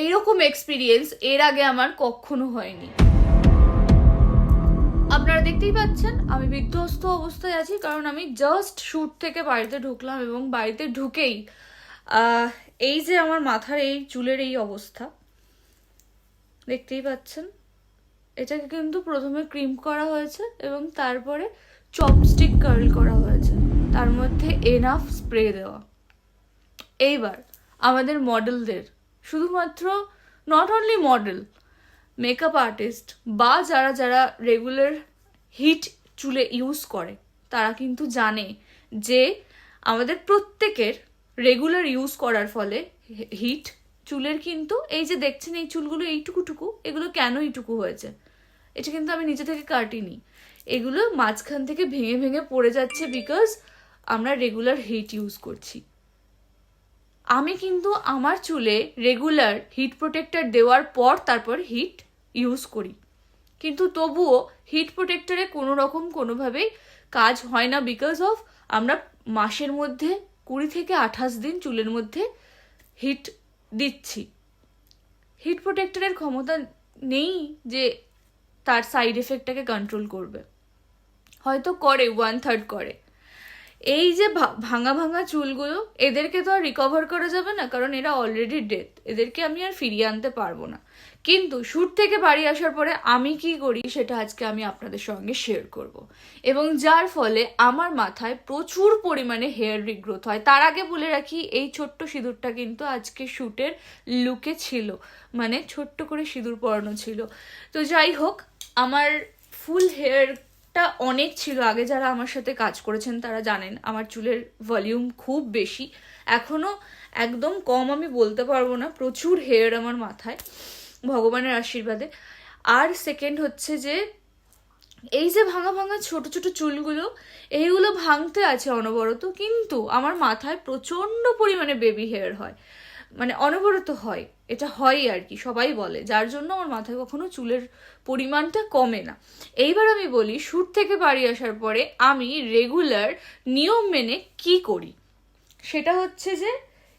এইরকম এক্সপিরিয়েন্স এর আগে আমার কখনো হয়নি। আপনারা দেখতেই পাচ্ছেন, আমি বিধ্বস্ত অবস্থায় আছি কারণ আমি জাস্ট শ্যুট থেকে বাড়িতে ঢুকলাম এবং বাড়িতে ঢুকেই এই যে আমার মাথার এই চুলের এই অবস্থা, দেখতেই পাচ্ছেন। এটাকে কিন্তু প্রথমে ক্রিম করা হয়েছে এবং তারপরে চপস্টিক কার্ল করা হয়েছে। তার মধ্যে এনাফ স্প্রে দেওয়া। এইবার আমাদের মডেলদের শুধুমাত্র not only model makeup artist বা যারা যারা রেগুলার হিট চুলে ইউজ করে, তারা কিন্তু জানে যে আমাদের প্রত্যেকের রেগুলার ইউজ করার ফলে হিট চুলের কিন্তু এই যে দেখছেন এই চুলগুলো এইটুকুটুকু, এগুলো কেন এইটুকু হয়েছে? এটা কিন্তু আমি নিজে থেকে কাটিনি। এগুলো মাঝখান থেকে ভেঙে ভেঙে পড়ে যাচ্ছে বিকজ আমরা রেগুলার হিট ইউজ করছি। আমি কিন্তু আমার চুলে রেগুলার হিট প্রোটেক্টর দেওয়ার পর তারপর হিট ইউজ করি। কিন্তু তবুও হিট প্রোটেক্টরে কোনো রকম কোনোভাবেই কাজ হয় না বিকজ অফ আমরা মাসের মধ্যে কুড়ি থেকে আঠাশ দিন চুলের মধ্যে হিট দিচ্ছি। হিট প্রোটেক্টরের ক্ষমতা নেই যে তার সাইড এফেক্টটাকে কন্ট্রোল করবে। হয়তো করে ওয়ান থার্ড করে। এই যে ভাঙা ভাঙা চুলগুলো, এদেরকে তো আর রিকভার করা যাবে না, কারণ এরা অলরেডি ডেথ এদেরকে আমি আর ফিরিয়ে আনতে পারব না। কিন্তু শ্যুট থেকে বাড়ি আসার পরে আমি কি করি, সেটা আজকে আমি আপনাদের সঙ্গে শেয়ার করব। এবং যার ফলে আমার মাথায় প্রচুর পরিমাণে হেয়ার রিগ্রোথ হয়। তার আগে বলে রাখি, এই ছোট্ট সিঁদুরটা কিন্তু আজকে শ্যুটের লুকে ছিল। মানে ছোট্ট করে সিঁদুর পরানো ছিল। তো যাই হোক, আমার ফুল হেয়ারটা অনেক ছিল আগে যারা আমার সাথে কাজ করেছেন, তারা জানেন আমার চুলের ভলিউম খুব বেশি। এখনও একদম কম আমি বলতে পারব না, প্রচুর হেয়ার আমার মাথায়, ভগবানের আশীর্বাদে। আর সেকেন্ড হচ্ছে যে, এই যে ভাঙা ভাঙা ছোট ছোট চুলগুলো, এইগুলো ভাঙতে আছে অনবরত, কিন্তু আমার মাথায় প্রচণ্ড পরিমাণে বেবি হেয়ার হয়। মানে অনবরত হয়। এটা হয় আর কি, সবাই বলে। যার জন্য আমার মাথায় কখনো চুলের পরিমাণটা কমে না। এইবার আমি বলি, শ্যুট থেকে বাড়ি আসার পরে আমি রেগুলার নিয়ম মেনে কি করি? সেটা হচ্ছে যে,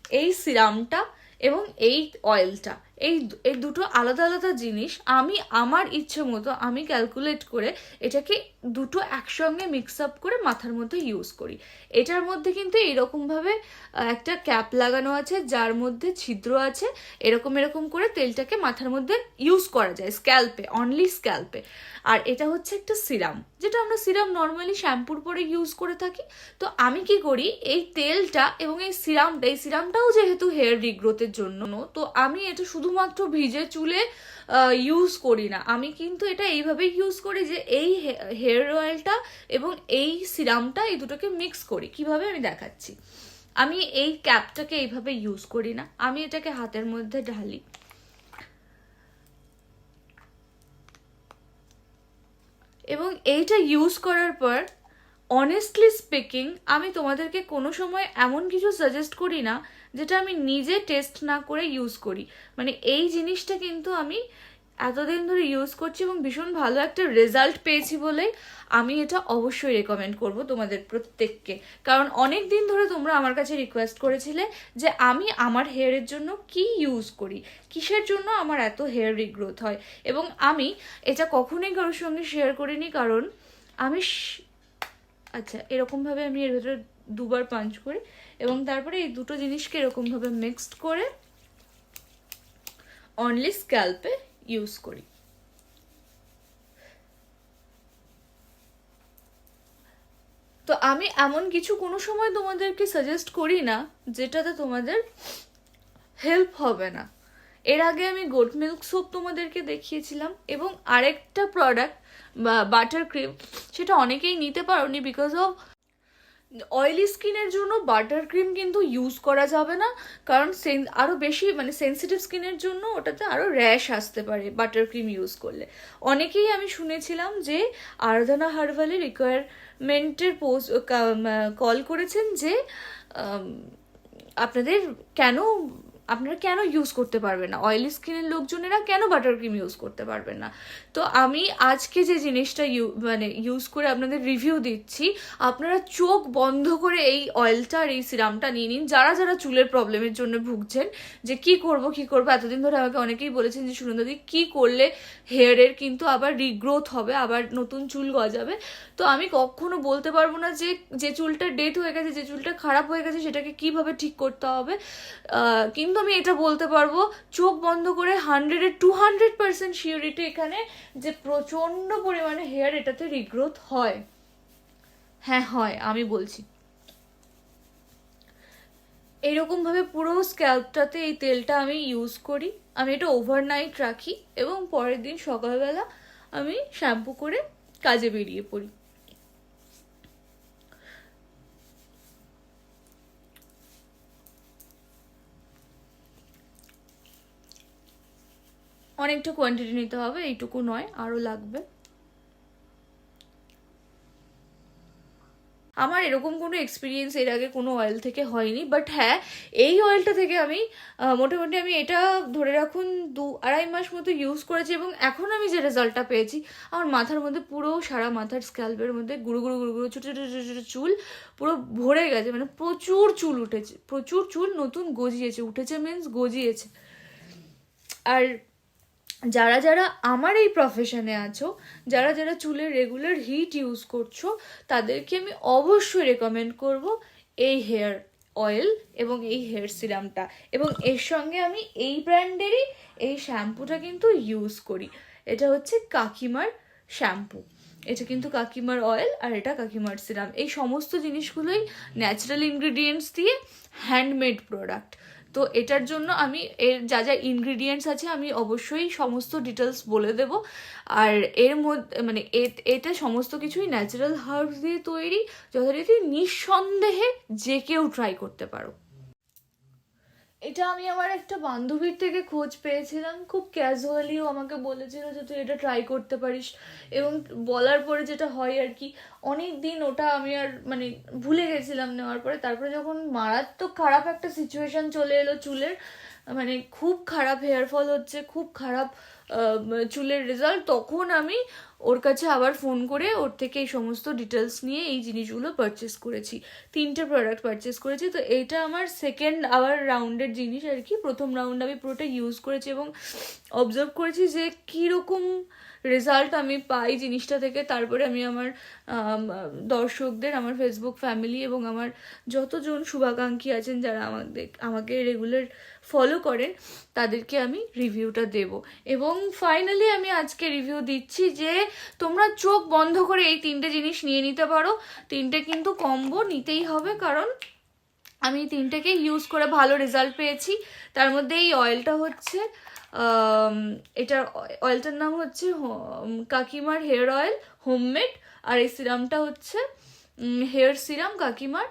এই সিরামটা এবং এই অয়েলটা এই এই দুটো আলাদা আলাদা জিনিস আমি আমার ইচ্ছে মতো আমি ক্যালকুলেট করে এটাকে দুটো একসঙ্গে মিক্স আপ করে মাথার মধ্যে ইউজ করি। এটার মধ্যে কিন্তু এরকমভাবে একটা ক্যাপ লাগানো আছে, যার মধ্যে ছিদ্র আছে, এরকম এরকম করে তেলটাকে মাথার মধ্যে ইউজ করা যায় স্ক্যাল্পে অনলি স্ক্যাল্পে আর এটা হচ্ছে একটা সিরাম যেটা আমরা সিরাম নর্মালি শ্যাম্পুর পরে ইউজ করে থাকি। তো আমি কি করি, এই তেলটা এবং এই সিরামটা এই সিরামটাও যেহেতু হেয়ার রিগ্রোথের জন্য, তো আমি এটা শুধুমাত্র ভিজে চুলে ইউজ করি না। আমি কিন্তু এটা এইভাবে ইউজ করি যে এই হেয়ার অয়েলটা এবং এই সিরামটা এই দুটোকে মিক্স করি। কীভাবে আমি দেখাচ্ছি? আমি এই ক্যাপটাকে এইভাবে ইউজ করি না। আমি এটাকে হাতের মধ্যে ঢালি। এবং এইটা ইউজ করার পর অনেস্টলি স্পিকিং আমি তোমাদেরকে কোনো সময় এমন কিছু সাজেস্ট করি না, যেটা আমি নিজে টেস্ট না করে ইউজ করি। মানে এই জিনিসটা কিন্তু আমি এতদিন ধরে ইউজ করছি এবং ভীষণ ভালো একটা রেজাল্ট পেয়েছি বলেই আমি এটা অবশ্যই রেকমেন্ড করব তোমাদের প্রত্যেককে। কারণ অনেক দিন ধরে তোমরা আমার কাছে রিকোয়েস্ট করেছিলে যে আমি আমার হেয়ারের জন্য কি ইউজ করি, কিসের জন্য আমার এত হেয়ার রিগ্রোথ হয়। এবং আমি এটা কখনোই কারোর সঙ্গে শেয়ার করিনি, কারণ আমি আচ্ছা এরকমভাবে আমি এর ভেতরে দুবার পাঞ্চ করি এবং তারপরে এই দুটো জিনিসকে এরকমভাবে মিক্সড করে অনলি স্ক্যাল্পে ইউজ করি। তো আমি এমন কিছু কোনো সময় তোমাদেরকে সাজেস্ট করি না যেটাতে তোমাদের হেল্প হবে না। এর আগে আমি গোট মিল্ক সোপ তোমাদেরকে দেখিয়েছিলাম, এবং আরেকটা প্রোডাক্ট বাটার ক্রিম সেটা অনেকেই নিতে পারোনি বিকজ অফ অয়েলি স্কিনের জন্য বাটার ক্রিম কিন্তু ইউজ করা যাবে না, কারণ সেন আরও বেশি মানে সেন্সিটিভ স্কিনের জন্য ওটাতে আরও র্যাশ আসতে পারে বাটার ক্রিম ইউজ করলে। অনেকেই আমি শুনেছিলাম যে আরাধনা হারবালি রিকোয়ারমেন্টের পোস্ট কল করেছেন যে আপনাদের কেন আপনারা কেন ইউজ করতে পারবেন না? অয়েলি স্কিনের লোকজনেরা কেন বাটার ক্রিম ইউজ করতে পারবেন না? তো আমি আজকে যে জিনিসটা ইউ মানে ইউজ করে আপনাদের রিভিউ দিচ্ছি আপনারা চোখ বন্ধ করে এই অয়েলটা আর এই সিরামটা নিয়ে নিন। যারা যারা চুলের প্রবলেমের জন্য ভুগছেন যে কি করব কি করব এতদিন ধরে আমাকে অনেকেই বলেছেন যে সুনন্দাদি কি করলে হেয়ারের কিন্তু আবার রিগ্রোথ হবে আবার নতুন চুল গজাবে? তো আমি কখনো বলতে পারব না যে যে চুলটা ডেথ হয়ে গেছে যে চুলটা খারাপ হয়ে গেছে সেটাকে কীভাবে ঠিক করতে হবে। আহ, কিন্তু আমি এটা বলতে পারব, চোখ বন্ধ করে হান্ড্রেডে টু হান্ড্রেড পার্সেন্ট শিওরিটি এখানে যে প্রচণ্ড পরিমাণে হেয়ার এটাতে রিগ্রোথ হয়। হ্যাঁ হয়, আমি বলছি। এইরকমভাবে পুরো স্ক্যাল্পটাতে এই তেলটা আমি ইউজ করি। আমি এটা ওভারনাইট রাখি এবং পরের দিন সকালবেলা আমি শ্যাম্পু করে কাজে বেরিয়ে পড়ি। অনেকটা কোয়ান্টিটি নিতে হবে, এইটুকু নয়, আরও লাগবে। আমার এরকম কোনো এক্সপিরিয়েন্স এর আগে কোনো অয়েল থেকে হয়নি বাট হ্যাঁ এই অয়েলটা থেকে আমি মোটামুটি আমি এটা ধরে রাখুন দু আড়াই মাস মতো ইউজ করেছি এবং এখন আমি যে রেজাল্টটা পেয়েছি, আমার মাথার মধ্যে পুরো সারা মাথার স্ক্যাল্পের মধ্যে গুঁড়ো গুঁড়ো গুঁড়ো গুঁড়ো ছোটো ছোটো ছোটো ছোটো চুল পুরো ভরে গেছে মানে প্রচুর চুল উঠেছে, প্রচুর চুল নতুন গজিয়েছে, উঠেছে মিন্স গজিয়েছে। আর যারা যারা আমার এই প্রফেশনে আছো, যারা যারা চুলের রেগুলার হিট ইউজ করছ, তাদেরকে আমি অবশ্যই রেকমেন্ড করব এই হেয়ার অয়েল এবং এই হেয়ার সিরামটা এবং এর সঙ্গে আমি এই ব্র্যান্ডেরই এই শ্যাম্পুটা কিন্তু ইউজ করি। এটা হচ্ছে কাকিমার শ্যাম্পু এটা কিন্তু কাকিমার অয়েল আর এটা কাকিমার সিরাম এই সমস্ত জিনিসগুলোই ন্যাচারাল ইনগ্রিডিয়েন্টস দিয়ে হ্যান্ডমেড প্রোডাক্ট তো এটার জন্য আমি এর যা যা ইনগ্রিডিয়েন্টস আছে আমি অবশ্যই সমস্ত ডিটেলস বলে দেব। আর এর মধ্যে মানে এতে সমস্ত কিছুই ন্যাচারাল হার্বস দিয়ে তৈরি, যথারীতি নিঃসন্দেহে যে কেউ ট্রাই করতে পারো। এটা আমি আমার একটা বান্ধবীর থেকে খোঁজ পেয়েছিলাম, খুব ক্যাজুয়ালিও আমাকে বলেছিল যে তুই এটা ট্রাই করতে পারিস। এবং বলার পরে যেটা হয় আর কি অনেক দিন ওটা আমি আর মানে ভুলে গেছিলাম নেওয়ার পরে। তারপরে যখন মারাত্মক খারাপ একটা সিচুয়েশন চলে এলো চুলের মানে খুব খারাপ হেয়ার ফল হচ্ছে, খুব খারাপ চুলের রেজাল্ট তখন আমি ওর কাছে আবার ফোন করে ওর থেকে এই সমস্ত ডিটেলস নিয়ে এই জিনিসগুলো পারচেস করেছি। তিনটে প্রোডাক্ট পারচেস করেছি। তো এইটা আমার সেকেন্ড আবার রাউন্ডের জিনিস আর কি। প্রথম রাউন্ড আমি পুরোটা ইউজ করেছি এবং অবজার্ভ করেছি যে কীরকম রেজাল্ট আমি পাই জিনিসটা থেকে। তারপরে আমি আমার দর্শকদের, আমার ফেসবুক ফ্যামিলি এবং আমার যতজন শুভাকাঙ্ক্ষী আছেন যারা আমাদের আমাকে রেগুলার ফলো করেন, তাদেরকে আমি রিভিউটা দেব। এবং ফাইনালি আমি আজকে রিভিউ দিচ্ছি যে, তোমরা চোখ বন্ধ করে এই তিনটে জিনিস নিয়ে নিতে পারো। তিনটে কিন্তু কম্বো নিতেই হবে কারণ আমি তিনটেকে ইউজ করে ভালো রেজাল্ট পেয়েছি। তার মধ্যে এই অয়েলটা হচ্ছে এটার অয়েলটার নাম হচ্ছে কাকিমার হেয়ার অয়েল হোমমেড আর এই সিরামটা হচ্ছে হেয়ার সিরাম কাকিমার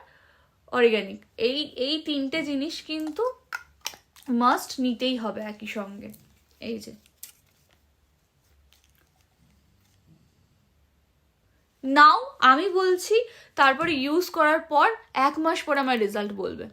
অর্গ্যানিক এই এই তিনটে জিনিস কিন্তু মাস্ট নিতেই হবে একই সঙ্গে। এই যে। নাও আমি বলছি, তারপরে ইউজ করার পর এক মাস পর আমার রেজাল্ট বলবে।